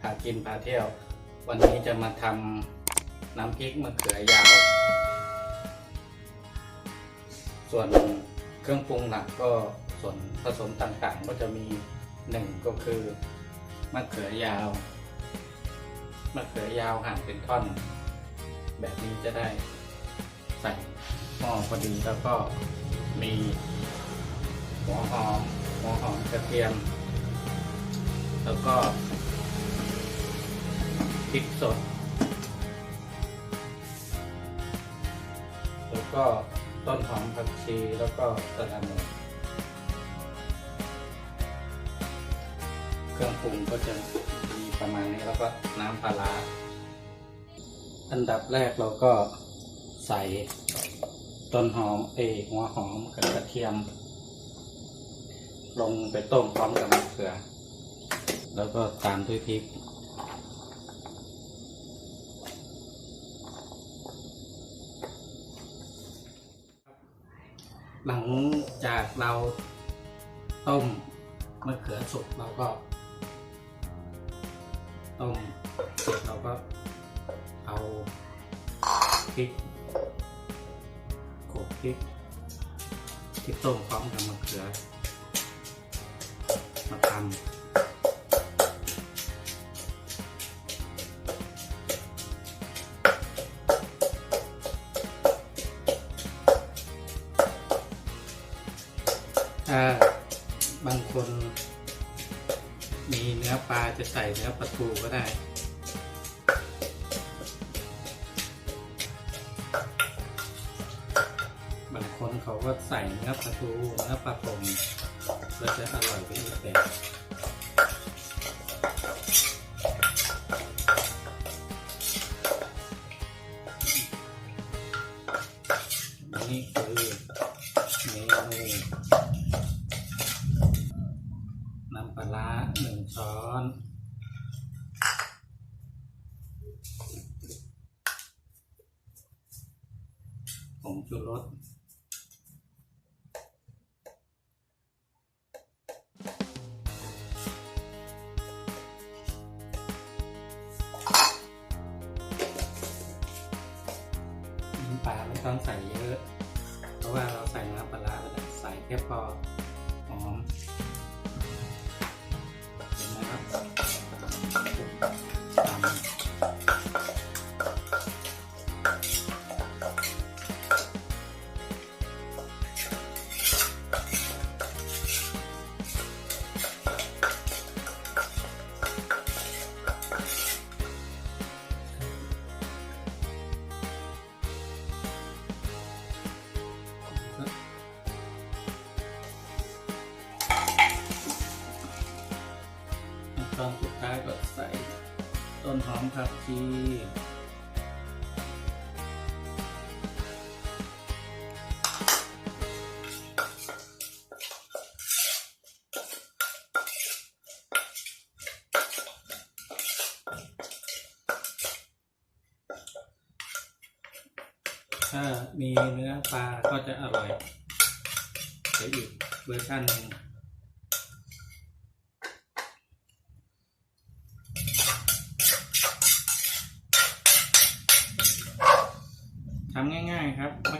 พากินพาเที่ยว วันนี้จะมาทำน้ำพริกมะเขือยาว ส่วนเครื่องปรุงหลักก็ส่วนผสมต่างๆ ก็จะมีหนึ่งก็คือมะเขือยาวมะเขือยาวหั่นเป็นท่อน แบบนี้จะได้ใส่หม้อพอดีแล้วก็มีหัวหอมหัวหอมกระเทียม แล้วก็ พริกสด แล้วก็ต้นหอมผักชีแล้วก็สะระแหน่เครื่องปรุงก็จะมีประมาณนี้แล้วก็น้ำปลาร้าอันดับแรกเราก็ใส่ต้นหอมเอหัวหอมกับกระเทียม ลงไปต้มพร้อมกับมะเขือ แล้วก็ตามด้วยพริก หลังจากเราต้มมะเขือสุกเราก็ต้มเสร็จเราก็เอาพริกโขลกพริกที่ต้มพร้อมกับมะเขือมาทำ ถ้าบางคนมีเนื้อปลาจะใส่เนื้อปลาทูก็ได้ บางคนเขาก็ใส่เนื้อปลาทูเนื้อปลาปมแล้วจะอร่อยไปอีกแบบ ปลาหนึ่งช้อนผงชูรสน้ำปลาไม่ต้องใส่เยอะ เพราะว่าเราใส่น้ำปลาแล้วใส่แค่พอ ตอนสุดท้ายก็ใส่ต้นหอมผักชีถ้ามีเนื้อปลาก็จะอร่อยเดี๋ยวอีกเวอร์ชันหนึ่ง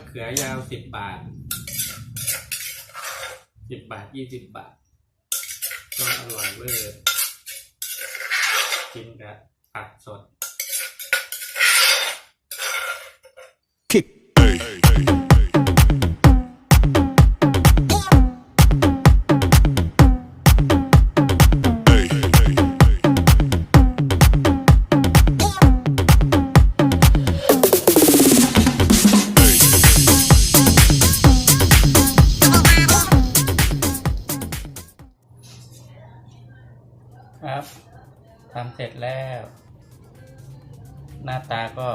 เขือยาวสิบบาทสิบบาทยี่สิบบาทก็อร่อยเวอร์กินกับผักสด kick. Hey. ครับทำเสร็จแล้ว หน้าตาก็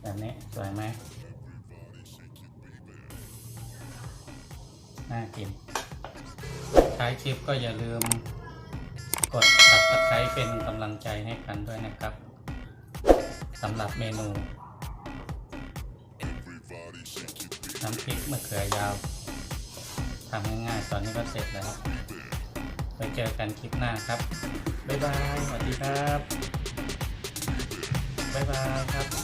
แบบนี้ สวยไหมน่ากินท้ายคลิปก็อย่าลืมกด subscribe เป็นกำลังใจให้กันด้วยนะครับสำหรับเมนู น้ำพริกมะเขือยาวทำง่ายๆ ตอนนี้ก็เสร็จแล้ว ไว้เจอกันคลิปหน้าครับ บ๊ายบาย สวัสดีครับ บ๊ายบายครับ